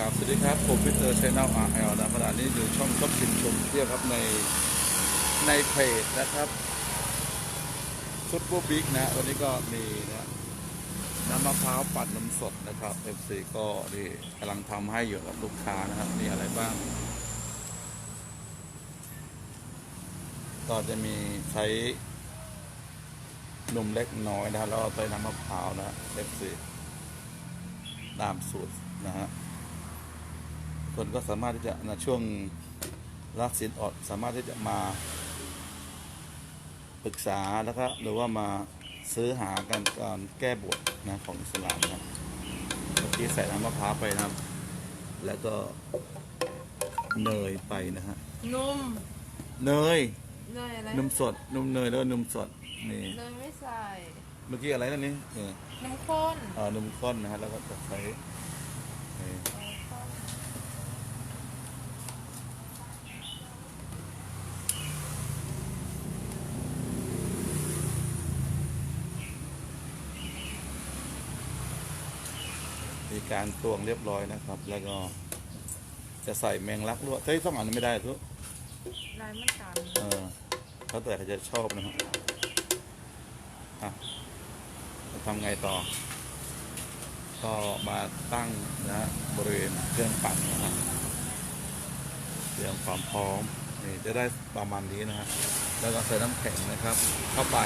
ครับสวัสดีครับผมพิเตอร์ชแนลอาร์เอลนะขณะนี้อยู่ช่องชอบชิมชมเที่ยวครับในในเพจนะครับฟุตบอลบิ๊กนะ วันนี้ก็มีนะน้ำมะพร้าวปั่นนมสดนะครับ FC ก็นี่กำลังทำให้อยู่กับลูกค้านะครับ มีอะไรบ้าง ก็จะมีใช้นมเล็กน้อยนะฮะแล้วก็ใช้น้ำมะพร้าวนะ FC ตามสูตรนะฮะ คนก็สามารถที่จะนะช่วงรักสินอดสามารถที่จะมาปรึกษาแล้วก็หรือว่ามาซื้อหากันก่อนแก้บวชนะของอิสลามนะครับเมื่อกี้ใส่น้ำมะพร้าวไปนะครับ แล้วก็เนยไปนะฮะนุ่มเนยเนยอะไรนมสดนมเนยแล้วก็นมสดนี่เนยไม่ใส่เมื่อกี้อะไรนั่นนี่เออน้ำข้นเอ่อนมข้นนะฮะแล้วก็จะใช้นี่ มีการตวงเรียบร้อยนะครับ แล้วก็ จะใส่แมงลักลวกเฮ้ยต้องอ่านไม่ได้ทุกลายมันตันเออเขาแต่เขาจะชอบนะครับอะจะทำไงต่อ ก็มาตั้งนะฮะบริเวณเครื่องปั่นนะครับเตรียมความพร้อมนี่จะได้ประมาณนี้นะฮะแล้วก็ใส่น้ำแข็งนะครับ เข้าไป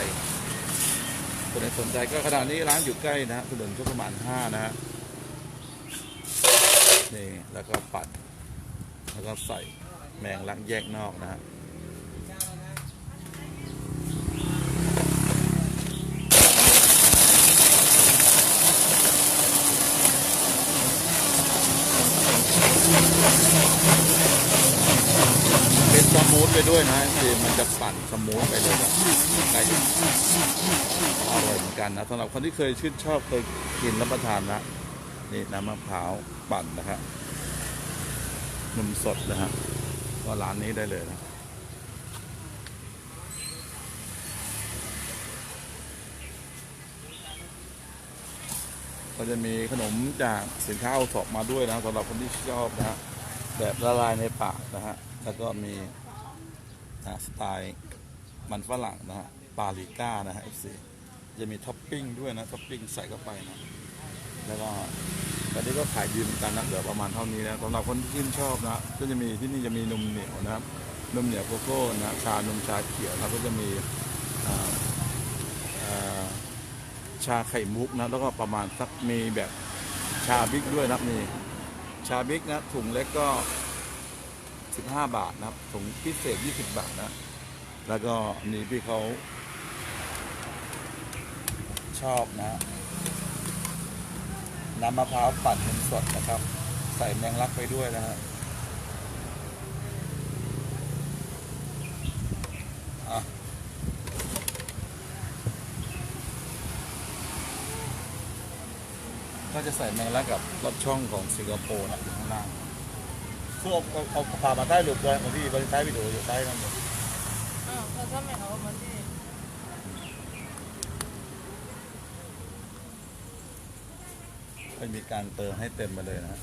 คนไหนสนใจก็ขนาดนี้ร้านอยู่ใกล้นะฮะถนนชุกประมาณห้านะฮะ นี่แล้วก็ปั่นแล้วก็ใส่แมงลักแยกนอกนะฮะเป็นสมูทไปด้วยนะคือมันจะปั่นสมูทไปเลยนะไก่อร่อยเหมือนกันนะสำหรับคนที่เคยชื่นชอบเคยกินรับประทานนะ นี่น้ำมะพร้าวปั่นนะครับนมสดนะฮะก็ร้านนี้ได้เลยนะก็จะมีขนมจากสินค้าเอสอบมาด้วยนะสำหรับคนที่ชอบนะฮะแบบละลายในปากนะฮะ แล้วก็มีอ่าสไตล์มันฝรั่งนะฮะปาลิก้านะฮะ FC จะมีท็อปปิ้งด้วยนะท็อปปิ้งใส่เข้าไปนะ แล้วก็ แตอนนี้ก็ขายดีเหมือนกันนะเหลือประมาณเท่านี้นะสำหรับคนที่ชื่นชอบนะ ก็จะมีที่นี่จะมีนมเหนียวนะครับนมเหนียวโกโก้นะชานมชาเขียวแล้วก็จะมีชาไข่มุกนะแล้วก็ประมาณสักมีแบบชาบิ๊กด้วยนะมีชาบิ๊กนะถุงเล็กก็ 15 บาทนะครับถุงพิเศษ 20 บาทนะแล้วก็นี่พี่เขาชอบนะ น้ำมะพร้าวปั่นนมสดนะครับ ใส่แมงลักไปด้วยนะฮะอะก็จะใส่แมงลักกับรสช่องของสิงคโปร์นะอยู่ข้างล่างคือเอาเอาเอาพามาใต้หลุดเลยของพี่บริใต้วิดีโออยู่ใต้นั่นเลยอ้าวแล้วถ้าไม่เอามาที่ ก็มีการเติมให้เต็มไปเลยนะ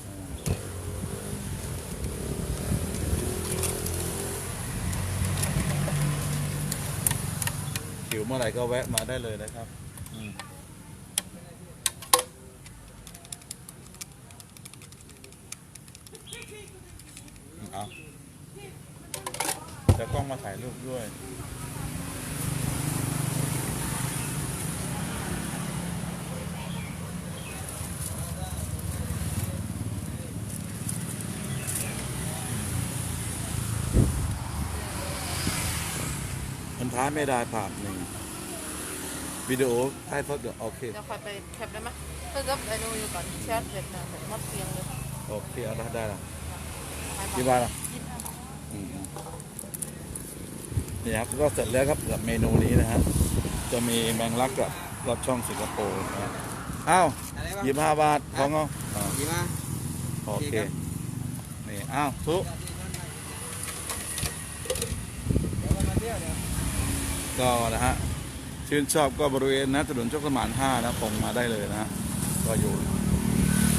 หิวเมื่อไหร่ก็แวะมาได้เลยนะครับอืมเอาจะกล้องมาถ่ายรูปด้วย ท้ายไม่ได้ภาพหนึ่งวิดีโอใต้ทดเดี๋ยวโอเคเดี๋ยวคอยไปแคปได้ไหมเพื่อกับไอ้นู่นอยู่ก่อนแชทเสร็จนะผมมัดเตียงเลยโอเคเอาได้ได้ละไปกี่บ้านบาทละอืมนี่ครับก็เสร็จแล้วครับกับเมนูนี้นะฮะจะมีแมงลักกับรสช่องสิงคโปร์นะฮะอ้าวอะไรวะยี่ห้าบาทของเอาอ่าดีมากโอเคดีครับนี่อ้าวทุกเดี๋ยวมาเที่ยวเดี๋ยว ก็นะฮะชื่นชอบก็บริเวณนะถนนโชคสมานห้านะตรงมาได้เลยนะฮะก็อยู่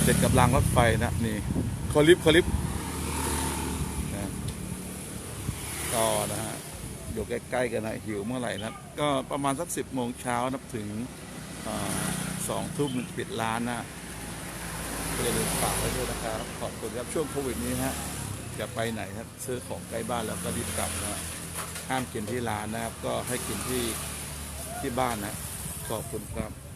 ติดกับรางรถไฟนะนี่คอลิฟคอลิฟนะก็นะฮะอยู่ใกล้ๆกันนะหิวเมื่อไหร่นะก็ประมาณสักสิบโมงเช้านับถึงสองทุ่มปิดร้านนะก็อย่าลืมฝากไว้ด้วยนะครับ ขอบคุณครับช่วงโควิดนี้ฮะจะไปไหนครับซื้อของใกล้บ้านแล้วก็รีบกลับนะฮะ ห้ามกินที่ร้านนะครับ ก็ให้กินที่ที่บ้านนะขอบคุณครับ